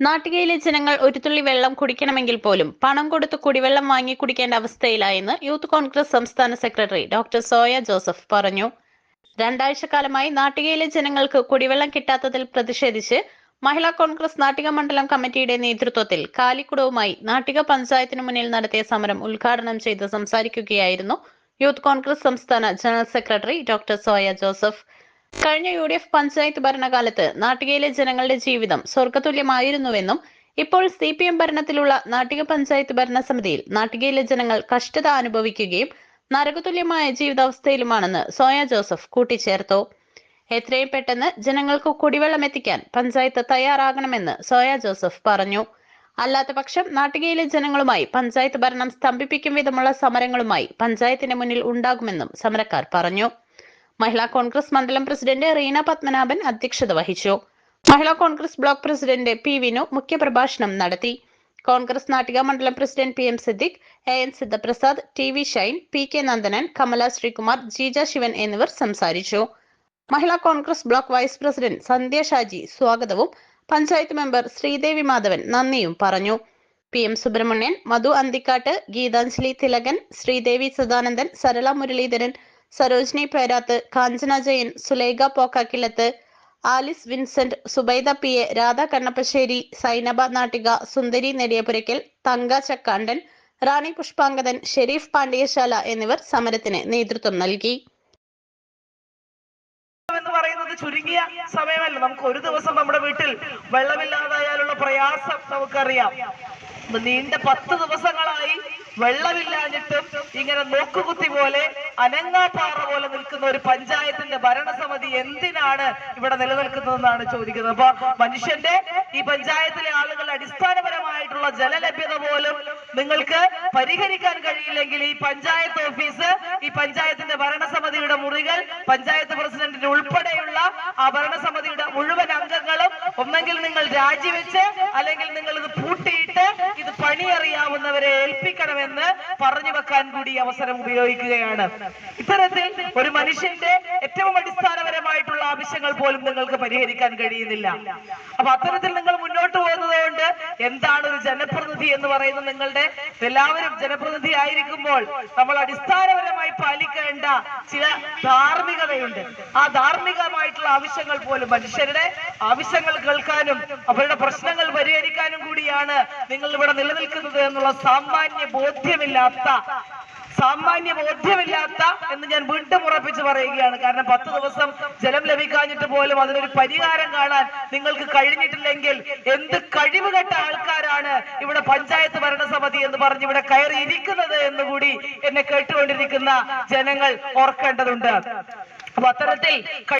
നാട്ടികയിലെ ജനങ്ങൾ ഒരു തുള്ളി വെള്ളം കുടിക്കണമെങ്കിൽ പോലും പണം കൊടുത്ത് കുടിവെള്ളം വാങ്ങി കുടിക്കേണ്ട അവസ്ഥയിലായെന്ന് യൂത്ത് കോൺഗ്രസ് സംസ്ഥാന സെക്രട്ടറി ഡോക്ടർ സോയ ജോസഫ് പറഞ്ഞു. രണ്ടാഴ്ച കാലമായി നാട്ടികയിലെ ജനങ്ങൾക്ക് കുടിവെള്ളം കിട്ടാത്തതിൽ പ്രതിഷേധിച്ച് മഹിളാ കോൺഗ്രസ് നാട്ടിക മണ്ഡലം കമ്മിറ്റിയുടെ നേതൃത്വത്തിൽ കാലിക്കുടവുമായി നാട്ടിക പഞ്ചായത്തിനു മുന്നിൽ നടത്തിയ സമരം ഉദ്ഘാടനം ചെയ്ത് സംസാരിക്കുകയായിരുന്നു യൂത്ത് കോൺഗ്രസ് സംസ്ഥാന general secretary doctor Soya Joseph. കഴിഞ്ഞ യു ഡി എഫ് പഞ്ചായത്ത് ഭരണകാലത്ത് നാട്ടികയിലെ ജനങ്ങളുടെ ജീവിതം സ്വർഗതുല്യമായിരുന്നുവെന്നും ഇപ്പോൾ സി പി എം ഭരണത്തിലുള്ള നാട്ടിക പഞ്ചായത്ത് ഭരണസമിതിയിൽ നാട്ടികയിലെ ജനങ്ങൾ കഷ്ടത അനുഭവിക്കുകയും നരകതുല്യമായ ജീവിതാവസ്ഥയിലുമാണെന്ന് സോയ ജോസഫ് കൂട്ടിച്ചേർത്തു. എത്രയും പെട്ടെന്ന് ജനങ്ങൾക്ക് കുടിവെള്ളം എത്തിക്കാൻ പഞ്ചായത്ത് തയ്യാറാകണമെന്ന് സോയ ജോസഫ് പറഞ്ഞു. അല്ലാത്ത പക്ഷം നാട്ടികയിലെ ജനങ്ങളുമായി പഞ്ചായത്ത് ഭരണം സ്തംഭിപ്പിക്കും വിധമുള്ള സമരങ്ങളുമായി പഞ്ചായത്തിന് മുന്നിൽ ഉണ്ടാകുമെന്നും സമരക്കാർ പറഞ്ഞു. മഹിളാ കോൺഗ്രസ് മണ്ഡലം പ്രസിഡന്റ് റീന പത്മനാഭൻ അധ്യക്ഷത വഹിച്ചു. Mahila Congress block president P Vinu മുഖ്യപ്രഭാഷണം നടത്തി. കോൺഗ്രസ് നാട്ടിക മണ്ഡലം president P M Siddique A N Sidhaprasad T V Shine P K Nandanan Kamala Sreekumar Jeeja Sivan എന്നിവർ സംസാരിച്ചു. Mahila Congress block vice president Sandhya Shaji സ്വാഗതവും panchayat member Sreedevi Madhavan നന്ദിയും പറഞ്ഞു. P M Subrahmanian Madhu Anthikkad Geethanjali Thilakan Sreedevi Sadanandan Sarala Muraleedharan Sarojini Perath Kanchana Jayan Sulekha Pokkakkilath Alice Vincent Zubaida P A Radha Kannappassery Sainaba Nattika Sundari Nediyapurakkal Thanka Chakkandan Rani Pushpangadan Sharif പാണ്ഡ്യശാല എന്നിവർ സമരത്തിന് നേതൃത്വം നൽകി. എന്ന് പറയുന്നത് ചുരുങ്ങിയ സമയമല്ല. നമുക്ക് ഒരു ദിവസം നമ്മുടെ വീട്ടിൽ വെള്ളമില്ലാതായാലുള്ള പ്രയാസം നമുക്കറിയാം. നീണ്ട പത്ത് ദിവസങ്ങളായി വെള്ളമില്ലാഞ്ഞിട്ടും ഇങ്ങനെ നോക്കുകുത്തി പോലെ അനങ്ങാപ്പാറ പോലെ നിൽക്കുന്ന ഒരു പഞ്ചായത്തിന്റെ ഭരണസമിതി എന്തിനാണ് ഇവിടെ നിലനിൽക്കുന്നതെന്നാണ് ചോദിക്കുന്നത്? അപ്പൊ മനുഷ്യന്റെ ഈ പഞ്ചായത്തിലെ ആളുകൾ അടിസ്ഥാനപരമായിട്ടുള്ള ജലലഭ്യത പോലും നിങ്ങൾക്ക് പരിഹരിക്കാൻ കഴിയില്ലെങ്കിൽ ഈ പഞ്ചായത്ത് ഓഫീസ് ഈ പഞ്ചായത്തിന്റെ ഭരണസമിതിയുടെ മുറികൾ പഞ്ചായത്ത് പ്രസിഡന്റിന് ഉൾപ്പെടെയുള്ള ആ ഭരണസമിതിയുടെ മുഴുവൻ അംഗങ്ങളും ഒന്നെങ്കിൽ നിങ്ങൾ രാജിവെച്ച് അല്ലെങ്കിൽ നിങ്ങൾ ഇത് പൂട്ടിയിട്ട് ഇത് പണിയറിയാവുന്നവരെ ഏൽപ്പിക്കണമെന്ന് പറഞ്ഞു വെക്കാൻ കൂടി അവസരം ഉപയോഗിക്കുകയാണ്. ഇത്തരത്തിൽ ഒരു മനുഷ്യന്റെ ഏറ്റവും അടിസ്ഥാനപരമായിട്ടുള്ള ആവശ്യങ്ങൾ പോലും നിങ്ങൾക്ക് പരിഹരിക്കാൻ കഴിയുന്നില്ല. അപ്പൊ അത്തരത്തിൽ നിങ്ങൾ എന്താണ് ഒരു ജനപ്രതിനിധി എന്ന് പറയുന്നത് നിങ്ങളുടെ എല്ലാവരും ജനപ്രതിനിധി ആയിരിക്കുമ്പോൾ നമ്മൾ അടിസ്ഥാനപരമായി പാലിക്കേണ്ട ചില ധാർമ്മികതയുണ്ട്. ആ ധാർമ്മികമായിട്ടുള്ള ആവശ്യങ്ങൾ പോലും മനുഷ്യരുടെ ആവശ്യങ്ങൾ കേൾക്കാനും അവരുടെ പ്രശ്നങ്ങൾ പരിഹരിക്കാനും കൂടിയാണ് നിങ്ങൾ ഇവിടെ നിലനിൽക്കുന്നത് എന്നുള്ള സാമാന്യ ബോധ്യമില്ലാത്ത സാമാന്യ ബോധ്യമില്ലാത്ത എന്ന് ഞാൻ വീണ്ടും ഉറപ്പിച്ച് പറയുകയാണ്. കാരണം പത്ത് ദിവസം ജലം ലഭിക്കാഞ്ഞിട്ട് പോലും അതിനൊരു പരിഹാരം കാണാൻ നിങ്ങൾക്ക് കഴിഞ്ഞിട്ടില്ലെങ്കിൽ എന്ത് കഴിവുകെട്ട ആൾക്കാരാണ് ഇവിടെ പഞ്ചായത്ത് ഭരണസമിതി എന്ന് പറഞ്ഞ് ഇവിടെ കയറി ഇരിക്കുന്നത് എന്ന് കൂടി എന്നെ കേട്ടുകൊണ്ടിരിക്കുന്ന ജനങ്ങൾ ഓർക്കേണ്ടതുണ്ട്. അപ്പൊ അത്തരത്തിൽ